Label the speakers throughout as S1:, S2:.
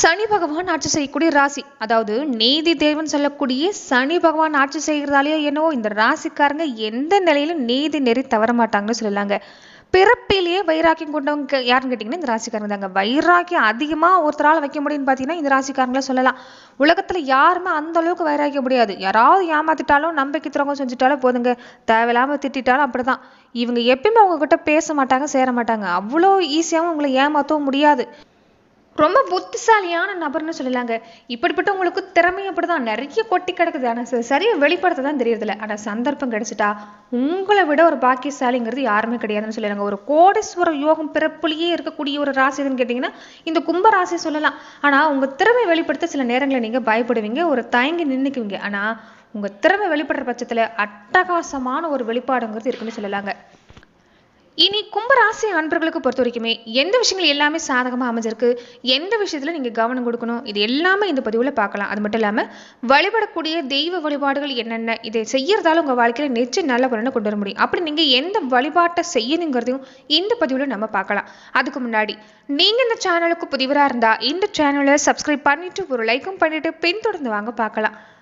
S1: சனி பகவான் ஆட்சி செய்யக்கூடிய ராசி. அதாவது நீதி தேவன் சொல்லக்கூடிய சனி பகவான் ஆட்சி செய்கிறதாலேயோ என்னவோ இந்த ராசிக்காரங்க எந்த நிலையிலும் நீதி நெறி தவற மாட்டாங்கன்னு சொல்லலாங்க. பிறப்பிலேயே வைராக்கியம் கொண்டவங்க யாருன்னு கேட்டிங்கன்னா இந்த ராசிக்காரங்க தாங்க. வைராக்கியம் அதிகமாக ஒருத்தரால் வைக்க முடியும்னு பார்த்தீங்கன்னா இந்த ராசிக்காரங்கள சொல்லலாம். உலகத்தில் யாருமே அந்த அளவுக்கு வைராக்கிய முடியாது. யாராவது ஏமாத்திட்டாலும் நம்பிக்கை துறவங்க செஞ்சுட்டாலும் போதுங்க. தேவையில்லாமல் திட்டாலும் அப்படிதான். இவங்க எப்பயுமே அவங்கக்கிட்ட பேச மாட்டாங்க சேர மாட்டாங்க. அவ்வளோ ஈஸியாகவும் உங்களை ஏமாற்றவும் முடியாது. ரொம்ப புத்திசாலியான நபர்னு சொல்லலாங்க. இப்படிப்பட்ட உங்களுக்கு திறமை அப்படிதான். நிறைய கொட்டி கிடக்குது. ஆனால் சரியாக வெளிப்படுத்த தான் தெரியறதில்ல. ஆனால் சந்தர்ப்பம் கிடைச்சிட்டா உங்களை விட ஒரு பாக்கியசாலிங்கிறது யாருமே கிடையாதுன்னு சொல்லலாங்க. ஒரு கோடீஸ்வர யோகம் பிறப்புலேயே இருக்கக்கூடிய ஒரு ராசி எதுன்னு கேட்டிங்கன்னா இந்த கும்ப ராசி சொல்லலாம். ஆனால் உங்கள் திறமை வெளிப்படுத்த சில நேரங்களில் நீங்கள் பயப்படுவீங்க. ஒரு தயங்கி நின்றுக்குவீங்க ஆனால் உங்கள் திறமை வெளிப்படுற பட்சத்தில் அட்டகாசமான ஒரு வெளிப்பாடுங்கிறது இருக்குன்னு சொல்லலாங்க. இனி கும்பராசி அன்பர்களுக்கு பொறுத்த வரைக்குமே எந்த விஷயங்கள் எல்லாமே சாதகமாக அமைஞ்சிருக்கு? எந்த விஷயத்தில் நீங்கள் கவனம் கொடுக்கணும்? இது எல்லாமே இந்த பதிவில் பார்க்கலாம். அது மட்டும் இல்லாமல் வழிபடக்கூடிய தெய்வ வழிபாடுகள் என்னென்ன? இதை செய்யறதால உங்கள் வாழ்க்கையில் நிச்சயம் நல்ல பலனை கொண்டு வர முடியும். அப்படி நீங்கள் எந்த வழிபாட்டை செய்யணுங்கிறதையும் இந்த பதிவில் நம்ம பார்க்கலாம். அதுக்கு முன்னாடி நீங்கள் இந்த சேனலுக்கு புதிவராக இருந்தால் இந்த சேனலை சப்ஸ்கிரைப் பண்ணிட்டு ஒரு லைக்கும் பண்ணிவிட்டு பின்தொடர்ந்து வாங்க பார்க்கலாம்.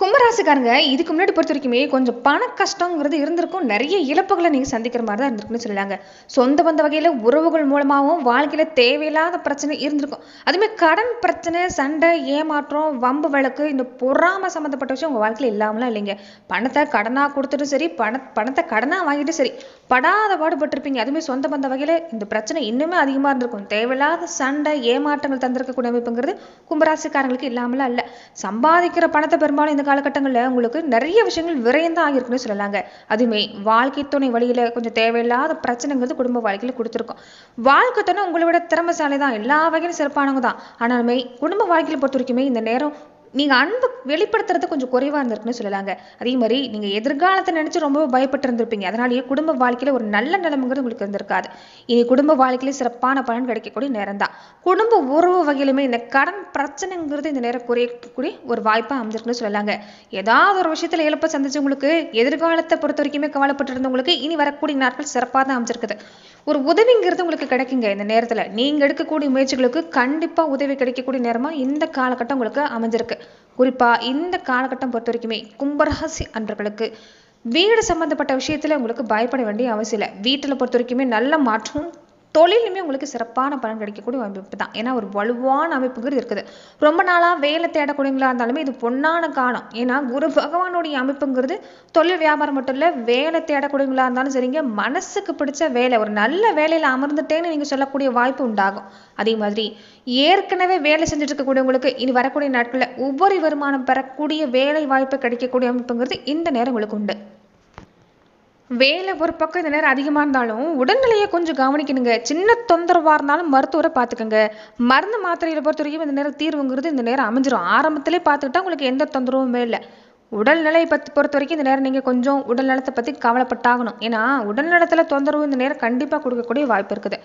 S1: கும்பராசிக்காரங்க இதுக்கு முன்னாடி பொறுத்த வரைக்குமே கொஞ்சம் பண கஷ்டங்கிறது இருந்திருக்கும். நிறைய இழப்புகளை நீங்கள் சந்திக்கிற மாதிரி தான் இருந்திருக்குன்னு சொல்லலாங்க சொந்த பந்த வகையில் உறவுகள் மூலமாகவும் வாழ்க்கையில் தேவையில்லாத பிரச்சனை இருந்திருக்கும். அதுவுமே கடன் பிரச்சனை சண்டை ஏமாற்றம் வம்பு வழக்கு இந்த பொறாம சம்மந்தப்பட்ட விஷயம் உங்கள் வாழ்க்கையில் இல்லாமலாம் இல்லைங்க. பணத்தை கடனாக கொடுத்துட்டும் சரி பண பணத்தை கடனாக வாங்கிட்டு சரி படாத பாடுபட்டிருப்பீங்க. அதுவுமே சொந்த பந்த வகையில் இந்த பிரச்சனை இன்னுமே அதிகமாக இருந்திருக்கும். தேவையில்லாத சண்டை ஏமாற்றங்கள் தந்திருக்கக்கூடிய அமைப்புங்கிறது கும்பராசிக்காரங்களுக்கு இல்லாமலாம் இல்லை. சம்பாதிக்கிற பணத்தை பெரும்பாலும் இந்த காலகட்டங்களில் உங்களுக்கு நிறைய விஷயங்கள் விரைந்தான் ஆகியிருக்குன்னு சொல்லலாங்க. அதுவுமே வாழ்க்கை துணை வழியில் கொஞ்சம் தேவையில்லாத பிரச்சனைங்கிறது குடும்ப வாழ்க்கையில் கொடுத்துருக்கோம். வாழ்க்கை துணை உங்களை விட திறமைசாலி தான் எல்லா வகையிலும் சிறப்பானவங்க தான். ஆனாலுமே குடும்ப வாழ்க்கையில் பொறுத்த வரைக்குமே இந்த நேரம் நீங்கள் அன்பு வெளிப்படுத்துறது கொஞ்சம் குறைவாக இருந்திருக்குன்னு சொல்லலாங்க. அதே மாதிரி நீங்கள் எதிர்காலத்தை நினச்சி ரொம்ப பயப்பட்டு இருந்திருப்பீங்க அதனாலேயே குடும்ப வாழ்க்கையில் ஒரு நல்ல நிலைமைங்கிறது உங்களுக்கு இருந்திருக்காது. இனி குடும்ப வாழ்க்கையில சிறப்பான பலன் கிடைக்கக்கூடிய நேரம் தான் குடும்ப உறவு வகையிலுமே இந்த கடன் பிரச்சனைங்கிறது இந்த நேரம் குறையக்கூடிய ஒரு வாய்ப்பாக அமைஞ்சிருக்குன்னு சொல்லலாங்க. ஏதாவது ஒரு விஷயத்தில் இழப்பை சந்திச்சவங்களுக்கு எதிர்காலத்தை பொறுத்த வரைக்குமே கவலைப்பட்டு இருந்தவங்களுக்கு இனி வரக்கூடிய நாட்கள் சிறப்பாக தான் அமைஞ்சிருக்குது. ஒரு உதவிங்கிறது உங்களுக்கு கிடைக்குங்க இந்த நேரத்தில். நீங்கள் எடுக்கக்கூடிய முயற்சிகளுக்கு கண்டிப்பாக உதவி கிடைக்கக்கூடிய நேரமாக இந்த காலகட்டம் உங்களுக்கு அமைஞ்சிருக்கு. குறிப்பாக இந்த காலகட்டம் பொறுத்த வரைக்குமே கும்பராசி அன்றர்களுக்கு வீடு சம்மந்தப்பட்ட விஷயத்தில் உங்களுக்கு பயப்பட வேண்டிய அவசியம் இல்லை. வீட்டில் பொறுத்த வரைக்குமே நல்ல மாற்றம் தொழிலுமே உங்களுக்கு சிறப்பான பலன் கிடைக்கக்கூடிய அமைப்பு தான். ஏன்னா ஒரு வலுவான அமைப்புங்கிறது இருக்குது. ரொம்ப நாளாக வேலை தேடக்கூடியங்களா இருந்தாலுமே இது பொன்னான காலம். ஏன்னா குரு பகவானுடைய அமைப்புங்கிறது தொழில் வியாபாரம் மட்டும் இல்லை வேலை தேடக்கூடியங்களா இருந்தாலும் சரிங்க மனசுக்கு பிடிச்ச வேலை ஒரு நல்ல வேலையில் அமர்ந்துட்டேன்னு நீங்கள் சொல்லக்கூடிய வாய்ப்பு உண்டாகும். அதே மாதிரி ஏற்கனவே வேலை செஞ்சுட்டு இருக்கக்கூடியவங்களுக்கு இனி வரக்கூடிய நாட்களில் உபரி வருமானம் பெறக்கூடிய வேலை வாய்ப்பு கிடைக்கக்கூடிய அமைப்புங்கிறது இந்த நேரம் உங்களுக்கு உண்டு. வேலை ஒரு பக்கம் இந்த நேரம் அதிகமாக இருந்தாலும் உடல்நிலையை கொஞ்சம் கவனிக்கணுங்க. சின்ன தொந்தரவாக இருந்தாலும் மருத்துவரை பார்த்துக்கோங்க. மருந்து மாத்திரையில் பொறுத்த வரைக்கும் இந்த நேரம் தீர்வுங்கிறது இந்த நேரம் அமைஞ்சிரும். ஆரம்பத்திலே பார்த்துக்கிட்டா உங்களுக்கு எந்த தொந்தரவுமே இல்லை. உடல்நிலை பற்றி பொறுத்த வரைக்கும் இந்த நேரம் நீங்கள் கொஞ்சம் உடல் நலத்தை பற்றி கவலைப்பட்டாகணும். ஏன்னா உடல் நலத்தில் தொந்தரவு இந்த நேரம் கண்டிப்பாக கொடுக்கக்கூடிய வாய்ப்பு இருக்குது.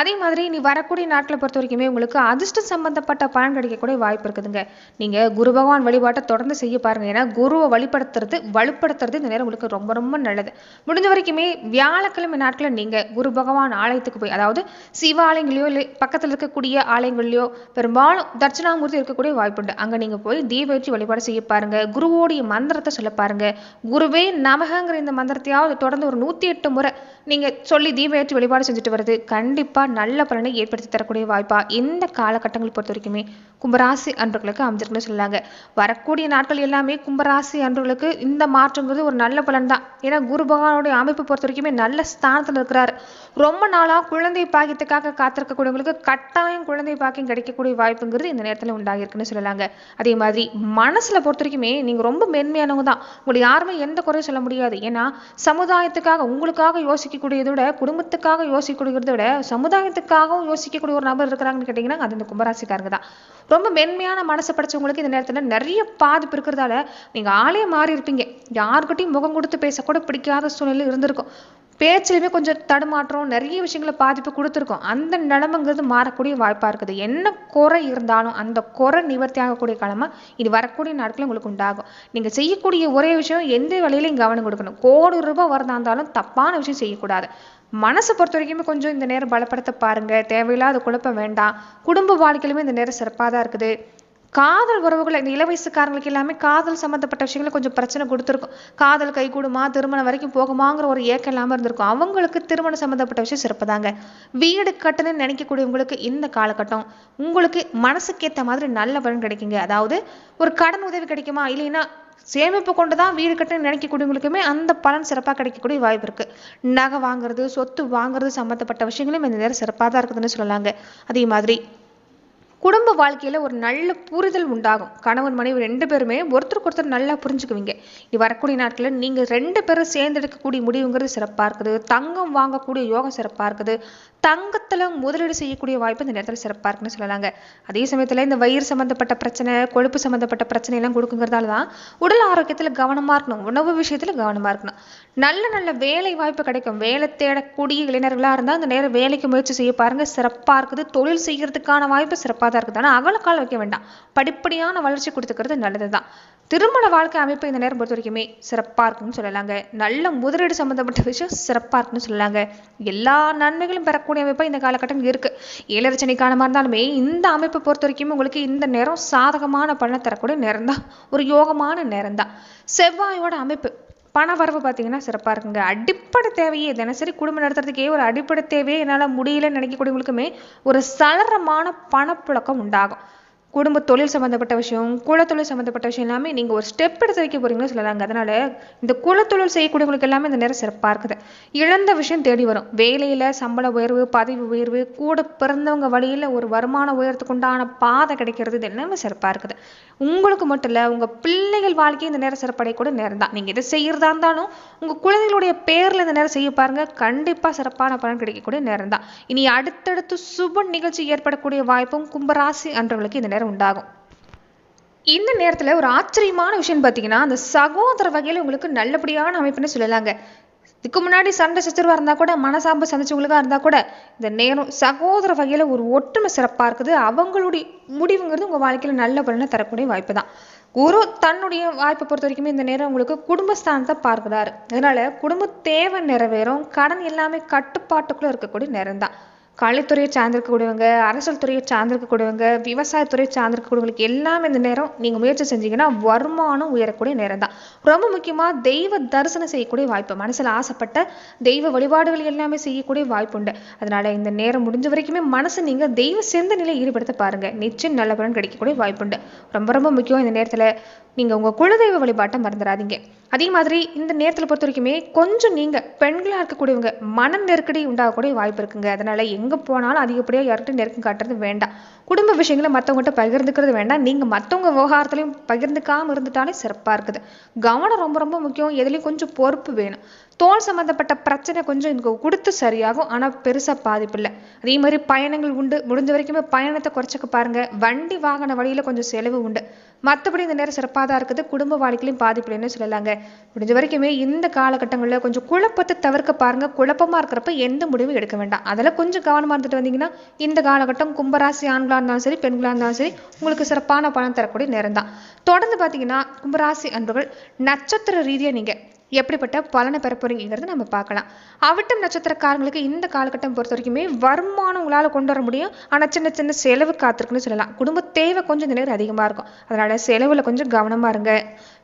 S1: அதே மாதிரி நீ வரக்கூடிய நாட்டில் பொறுத்த வரைக்குமே உங்களுக்கு அதிர்ஷ்டம் சம்பந்தப்பட்ட பலன் கிடைக்கக்கூடிய வாய்ப்பு இருக்குதுங்க. நீங்கள் குரு பகவான் வழிபாட்டை தொடர்ந்து செய்ய பாருங்க. ஏன்னா குருவை வழிபடுத்துறது வலுப்படுத்துறது இந்த நேரம் உங்களுக்கு ரொம்ப ரொம்ப நல்லது. முடிஞ்ச வரைக்குமே வியாழக்கிழமை நாட்களில் நீங்கள் குரு பகவான் ஆலயத்துக்கு போய் அதாவது சிவாலயங்களையோ இல்லை பக்கத்தில் இருக்கக்கூடிய ஆலயங்கள்லையோ பெரும்பாலும் தட்சிணாமூர்த்தி இருக்கக்கூடிய வாய்ப்புண்டு அங்கே நீங்கள் போய் தீபேற்றி வழிபாடு செய்ய பாருங்க. குருவோடைய மந்திரத்தை சொல்ல பாருங்க. குருவே நமகங்கிற இந்த மந்திரத்தையாவது தொடர்ந்து ஒரு நூற்றி எட்டு முறை நீங்கள் சொல்லி தீபயற்று வழிபாடு செஞ்சுட்டு வருது கண்டிப்பாக நல்ல பலனை ஏற்படுத்தி தரக்கூடிய வாய்ப்பாக இந்த காலகட்டங்கள் பொறுத்த வரைக்குமே கும்பராசி அன்பர்களுக்கு அமைஞ்சிருக்குன்னு சொல்லாங்க வரக்கூடிய நாட்கள் எல்லாமே கும்பராசி அன்பர்களுக்கு இந்த மாற்றங்கிறது ஒரு நல்ல பலன் தான் ஏன்னா குரு பகவானுடைய அமைப்பு பொறுத்த வரைக்குமே நல்ல ஸ்தானத்தில் இருக்கிறார். ரொம்ப நாளாக குழந்தை பாக்கியத்துக்காக காத்திருக்கக்கூடியவங்களுக்கு கட்டாயம் குழந்தை பாக்கியம் கிடைக்கக்கூடிய வாய்ப்புங்கிறது இந்த நேரத்தில் உண்டாகிருக்குன்னு சொல்லலாங்க. அதே மாதிரி மனசில் பொறுத்த வரைக்குமே நீங்கள் ரொம்ப மென்மையானவங்க தான். உங்களை யாருமே எந்த குறையும் சொல்ல முடியாது. ஏன்னா சமுதாயத்துக்காக உங்களுக்காக யோசிக்கக்கூடியதை விட குடும்பத்துக்காக யோசிக்கக்கூடியதை விட சமுதாயத்துக்காகவும் யோசிக்கக்கூடிய ஒரு நபர் இருக்கிறாங்கன்னு கேட்டிங்கன்னா அது இந்த கும்பராசிக்காரங்க தான். ரொம்ப மென்மையான மனசை படைச்சவங்களுக்கு இந்த நேரத்தில் நிறைய பாதிப்பு இருக்கிறதால நீங்கள் ஆளே மாறி இருப்பீங்க யாருக்கிட்டையும் முகம் கொடுத்து பேசக்கூட பிடிக்காத சூழ்நிலை இருந்திருக்கும். பேச்சிலுமே கொஞ்சம் தடுமாற்றம் நிறைய விஷயங்களை பாதிப்பு கொடுத்துருக்கோம். அந்த நிலமைங்கிறது மாறக்கூடிய வாய்ப்பாக இருக்குது. என்ன குறை இருந்தாலும் அந்த குறை நிவர்த்தி ஆகக்கூடிய காலமாக இது வரக்கூடிய நாட்கள் உங்களுக்கு உண்டாகும். நீங்கள் செய்யக்கூடிய ஒரே விஷயம் எந்த வேலையிலையும் கவனம் கொடுக்கணும். கோடி ரூபாய் வரதா இருந்தாலும் தப்பான விஷயம் செய்யக்கூடாது. மனசை பொறுத்த வரைக்குமே கொஞ்சம் இந்த நேரம் பலப்படுத்த பாருங்க. தேவையில்லாத குழப்பம் வேண்டாம். குடும்ப வாழ்க்கையிலுமே இந்த நேரம் சிறப்பாக தான் இருக்குது. காதல் உறவுகள் இந்த இளவயசுக்காரங்களுக்கு எல்லாமே காதல் சம்மந்தப்பட்ட விஷயங்களை கொஞ்சம் பிரச்சனை கொடுத்துருக்கும். காதல் கை கூடுமா திருமணம் வரைக்கும் போகுமாங்கிற ஒரு ஏக்கம் இல்லாமல் இருந்திருக்கும். அவங்களுக்கு திருமணம் சம்மந்தப்பட்ட விஷயம் சிறப்புதாங்க. வீடு கட்டணும்னு நினைக்கக்கூடியவங்களுக்கு இந்த காலகட்டம் உங்களுக்கு மனசுக்கேற்ற மாதிரி நல்ல பலன் கிடைக்குங்க. அதாவது ஒரு கடன் உதவி கிடைக்குமா இல்லைன்னா சேமிப்பு கொண்டு தான் வீடு கட்டணும்னு நினைக்கக்கூடியவங்களுக்குமே அந்த பலன் சிறப்பாக கிடைக்கக்கூடிய வாய்ப்பு இருக்கு. நகை வாங்குறது சொத்து வாங்குறது சம்மந்தப்பட்ட விஷயங்களும் இந்த நேரம் சிறப்பாக தான் இருக்குதுன்னு சொல்லலாங்க. அதே மாதிரி குடும்ப வாழ்க்கையில் ஒரு நல்ல புரிதல் உண்டாகும். கணவன் மனைவி ரெண்டு பேருமே ஒருத்தருக்கு ஒருத்தர் நல்லா புரிஞ்சுக்குவீங்க. இது வரக்கூடிய நாட்களில் நீங்கள் ரெண்டு பேரும் சேர்ந்து எடுக்கக்கூடிய முடிவுங்கிறது சிறப்பாக இருக்குது. தங்கம் வாங்கக்கூடிய யோகம் சிறப்பாக இருக்குது. தங்கத்தில் முதலீடு செய்யக்கூடிய வாய்ப்பு இந்த நேரத்தில் சிறப்பாக இருக்குன்னு சொல்லலாங்க. அதே சமயத்தில் இந்த வயிறு சம்மந்தப்பட்ட பிரச்சனை கொழுப்பு சம்மந்தப்பட்ட பிரச்சனை எல்லாம் கொடுக்குங்கிறதால தான் உடல் ஆரோக்கியத்தில் கவனமாக இருக்கணும். உணவு விஷயத்தில் கவனமாக இருக்கணும். நல்ல நல்ல வேலை வாய்ப்பு கிடைக்கும். வேலை தேடக்கூடிய இளைஞர்களாக இருந்தால் அந்த நேரம் வேலைக்கு முயற்சி செய்ய பாருங்கள் சிறப்பாக இருக்குது. தொழில் செய்கிறதுக்கான வாய்ப்பு சிறப்பாக தான் இருக்குது. ஆனா அகலக்கால் வைக்க வேண்டாம். படிப்படியான வளர்ச்சி கொடுத்துக்கிறது நல்லதுதான். திருமண வாழ்க்கை அமைப்பு இந்த நேரம் பொறுத்த வரைக்குமே சிறப்பா இருக்குன்னு சொல்லலாங்க. நல்ல முதலீடு சம்மந்தப்பட்ட விஷயம் சிறப்பா இருக்குன்னு சொல்லலாங்க. எல்லா நன்மைகளும் பெறக்கூடிய அமைப்பு இந்த காலகட்டம் இருக்கு. ஏழரச்சனை காலமாக இருந்தாலுமே இந்த அமைப்பை பொறுத்த வரைக்கும் உங்களுக்கு இந்த நேரம் சாதகமான பலனை தரக்கூடிய நேரம் தான் ஒரு யோகமான நேரம் தான் செவ்வாயோட அமைப்பு. பண வரவு பார்த்தீங்கன்னா சிறப்பாக இருக்குங்க. அடிப்படை தேவையே தினசரி குடும்பம் நடத்துறதுக்கே ஒரு அடிப்படை தேவையே என்னால் முடியலன்னு நினைக்கக்கூடியவங்களுக்குமே ஒரு சலரமான பணப்புழக்கம் உண்டாகும். குடும்ப தொழில் சம்மந்தப்பட்ட விஷயம் குலத்தொழில் சம்மந்தப்பட்ட விஷயம் எல்லாமே நீங்கள் ஒரு ஸ்டெப் எடுத்து வைக்க போகிறீங்கன்னு சொல்லலாங்க. அதனால் இந்த குலத்தொழில் செய்யக்கூடியவங்களுக்கு எல்லாமே இந்த நேரம் சிறப்பாக இருக்குது. இழந்த விஷயம் தேடி வரும். வேலையில் சம்பள உயர்வு பதவி உயர்வு கூட பிறந்தவங்க வழியில் ஒரு வருமான உயரத்துக்கு உண்டான பாதை கிடைக்கிறது இது எல்லாமே சிறப்பாக இருக்குது. உங்களுக்கு மட்டும் இல்லை உங்கள் பிள்ளைகள் வாழ்க்கை இந்த நேரம் சிறப்படையக்கூடிய நேரம் தான். நீங்கள் இதை செய்கிறதா இருந்தாலும் உங்கள் குழந்தைகளுடைய பேரில் இந்த நேரம் செய்ய பாருங்கள் கண்டிப்பாக சிறப்பான பலன் கிடைக்கக்கூடிய நேரம் தான். இனி அடுத்தடுத்து சுப நிகழ்ச்சி ஏற்படக்கூடிய வாய்ப்பும் கும்பராசி அன்றவர்களுக்கு இந்த நேரம் உண்டாகும். இந்த நேரத்தில் ஒரு ஆச்சரியமான விஷயம் பார்த்தீங்கன்னா அந்த சகோதர வகையில் உங்களுக்கு நல்லபடியான அமைப்புன்னு சொல்லலாங்க. இதுக்கு முன்னாடி சண்டை சச்சரவாக இருந்தால் கூட மனசாம்பு சந்திச்சவங்களுக்காக இருந்தால் கூட இந்த நேரம் சகோதர வகையில் ஒரு ஒற்றுமை சிறப்பாக இருக்குது. அவங்களுடைய முடிவுங்கிறது உங்கள் வாழ்க்கையில் நல்ல பலனை தரக்கூடிய வாய்ப்பு தான் குரு தன்னுடைய வாய்ப்பை பொறுத்த வரைக்குமே இந்த நேரம் உங்களுக்கு குடும்பஸ்தானத்தை பார்க்குதாரு அதனால குடும்ப தேவை நிறைவேறும் கடன் எல்லாமே கட்டுப்பாட்டுக்குள்ளே இருக்கக்கூடிய நேரம் தான் கலைத்துறையை சார்ந்திருக்கக்கூடியவங்க அரசியல் துறையை சார்ந்திருக்கக்கூடியவங்க விவசாயத்துறையை சார்ந்திருக்கக்கூடியவங்களுக்கு எல்லாமே இந்த நேரம் நீங்கள் முயற்சி செஞ்சீங்கன்னா வருமானம் உயரக்கூடிய நேரம் தான் ரொம்ப முக்கியமாக தெய்வ தரிசனம் செய்யக்கூடிய வாய்ப்பு மனசில் ஆசைப்பட்ட தெய்வ வழிபாடுகள் எல்லாமே செய்யக்கூடிய வாய்ப்பு உண்டு அதனால் இந்த நேரம் முடிஞ்ச வரைக்குமே மனசை நீங்கள் தெய்வ நிலையை ஈடுபடுத்த பாருங்கள் நிச்சயம் நல்ல பலன் கிடைக்கக்கூடிய வாய்ப்பு உண்டு ரொம்ப ரொம்ப முக்கியம் இந்த நேரத்தில் நீங்கள் உங்கள் குலதெய்வ வழிபாட்டை மறந்துடாதீங்க. அதே மாதிரி இந்த நேரத்தில் பொறுத்த வரைக்குமே கொஞ்சம் நீங்கள் பெண்களாக இருக்கக்கூடியவங்க மன நெருக்கடி உண்டாகக்கூடிய வாய்ப்பு இருக்குங்க. அதனால எங்கே போனாலும் அதிகப்படியாக யார்கிட்ட நெருக்கம் காட்டுறது வேண்டாம். குடும்ப விஷயங்களை மற்றவங்ககிட்ட பகிர்ந்துக்கிறது வேண்டாம். நீங்கள் மற்றவங்க விவகாரத்துலையும் பகிர்ந்துக்காமல் இருந்துட்டாலே சிறப்பாக இருக்குது. கவனம் ரொம்ப ரொம்ப முக்கியம். எதுலேயும் கொஞ்சம் பொறுப்பு வேணும். தோல் சம்மந்தப்பட்ட பிரச்சனை கொஞ்சம் எனக்கு கொடுத்து சரியாகும். ஆனால் பெருசாக பாதிப்பு இல்லை அதே மாதிரி பயணங்கள் உண்டு. முடிஞ்ச வரைக்குமே பயணத்தை குறைச்சிக்க பாருங்க. வண்டி வாகன வழியில் கொஞ்சம் செலவு உண்டு. மற்றபடி இந்த நேரம் சிறப்பாக தான் இருக்குது. குடும்ப வாழ்க்கையிலும் பாதிப்பு இல்லைன்னு சொல்லலாங்க. முடிஞ்ச வரைக்குமே இந்த காலகட்டங்களில் கொஞ்சம் குழப்பத்தை தவிர்க்க பாருங்க. குழப்பமா இருக்கிறப்ப எந்த முடிவும் எடுக்க வேண்டாம். அதில் கொஞ்சம் கவனமாக இருந்துட்டு வந்தீங்கன்னா இந்த காலகட்டம் கும்பராசி ஆண்களாக இருந்தாலும் சரி பெண்களாக இருந்தாலும் சரி உங்களுக்கு சிறப்பான பணம் தரக்கூடிய நேரம் தான் தொடர்ந்து பார்த்தீங்கன்னா கும்பராசி அன்பர்கள் நட்சத்திர ரீதியாக நீங்கள் எப்படிப்பட்ட பலனை பெற போறீங்கிறத நம்ம பார்க்கலாம். அவிட்டம் நட்சத்திரக்காரங்களுக்கு இந்த காலகட்டம் பொறுத்த வரைக்குமே வருமானம் உங்களால் கொண்டு வர முடியும். ஆனால் சின்ன சின்ன செலவு காத்திருக்குன்னு சொல்லலாம். குடும்ப தேவை கொஞ்சம் இந்த நேரம் அதிகமாக இருக்கும். அதனால செலவில் கொஞ்சம் கவனமாக இருங்க.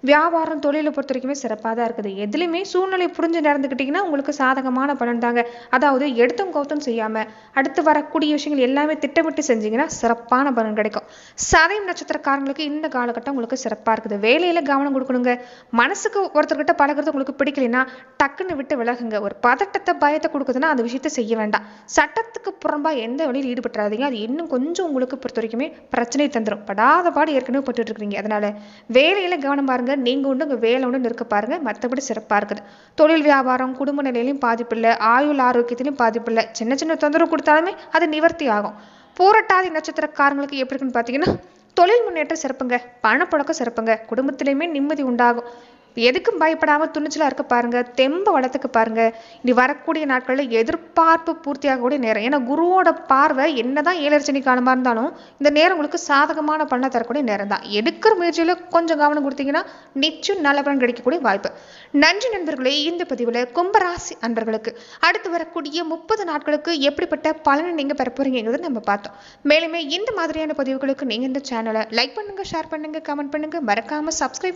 S1: வியாபாரம் தொழிலை பொறுத்த வரைக்குமே சிறப்பாக தான் இருக்குது. எதுலையுமே சூழ்நிலை புரிஞ்சு நடந்துக்கிட்டிங்கன்னா உங்களுக்கு சாதகமான பலன் தாங்க. அதாவது எடுத்தும் கௌத்தம் செய்யாமல் அடுத்து வரக்கூடிய விஷயங்கள் எல்லாமே திட்டமிட்டு செஞ்சீங்கன்னா சிறப்பான பலன் கிடைக்கும். சதயம் நட்சத்திரக்காரங்களுக்கு இந்த காலகட்டம் உங்களுக்கு சிறப்பாக இருக்குது. வேலையில் கவனம் கொடுக்கணுங்க. மனசுக்கு ஒருத்தர்கிட்ட பழகிறது உங்களுக்கு பிடிக்கலைன்னா டக்குன்னு விட்டு விலகுங்க. ஒரு பதட்டத்தை பயத்தை கொடுக்குதுன்னா அந்த விஷயத்தை செய்ய வேண்டாம். சட்டத்துக்கு புறம்பாக எந்த வழியில் ஈடுபட்டுறாதீங்க. அது இன்னும் கொஞ்சம் உங்களுக்கு பொறுத்த வரைக்குமே பிரச்சனை தந்துடும் படாத பாடு ஏற்கனவே பட்டுட்டு இருக்கிறீங்க. அதனால வேலையில் கவனம் பாருங்க. பாருங்க. நீங்கள் உண்டு உங்கள் வேலை உண்டு நிற்க பாருங்க. மற்றபடி சிறப்பாக இருக்குது. தொழில் வியாபாரம் குடும்ப நிலையிலையும் பாதிப்பு இல்லை. ஆயுள் ஆரோக்கியத்திலையும் பாதிப்பு இல்லை. சின்ன சின்ன தொந்தரவு கொடுத்தாலுமே அது நிவர்த்தி ஆகும். பூரட்டாதி நட்சத்திரக்காரங்களுக்கு எப்படி இருக்குன்னு பார்த்தீங்கன்னா தொழில் முன்னேற்றம் சிறப்புங்க. பணப்புழக்கம் சிறப்புங்க. குடும்பத்திலையுமே நிம்மதி உண்டாகும். எதுக்கும் பயப்படாம துணிச்சலா இருக்க பாருங்க தெம்ப வளர்த்துக்க பாருங்க. இனி வரக்கூடிய நாட்களில் எதிர்பார்ப்பு பூர்த்தியாகக்கூடிய நேரம். ஏன்னா குருவோட பார்வை என்னதான் ஏழர்ச்சனி காலமாக இருந்தாலும் இந்த நேரம் உங்களுக்கு சாதகமான பலனை தரக்கூடிய நேரம் தான் எடுக்கிற முயற்சியில கொஞ்சம் கவனம் கொடுத்தீங்கன்னா நிச்சயம் நல்ல பலன் கிடைக்கக்கூடிய வாய்ப்பு. நன்றி நண்பர்களே இந்த பதிவில் கும்பராசி அன்பர்களுக்கு. அடுத்து வரக்கூடிய முப்பது நாட்களுக்கு எப்படிப்பட்ட பலனை நீங்க பெற போறீங்கிறத நம்ம பார்த்தோம். மேலுமே இந்த மாதிரியான பதிவுகளுக்கு நீங்க இந்த சேனலை லைக் பண்ணுங்க ஷேர் பண்ணுங்க கமெண்ட் பண்ணுங்க. மறக்காம சப்ஸ்கிரைப்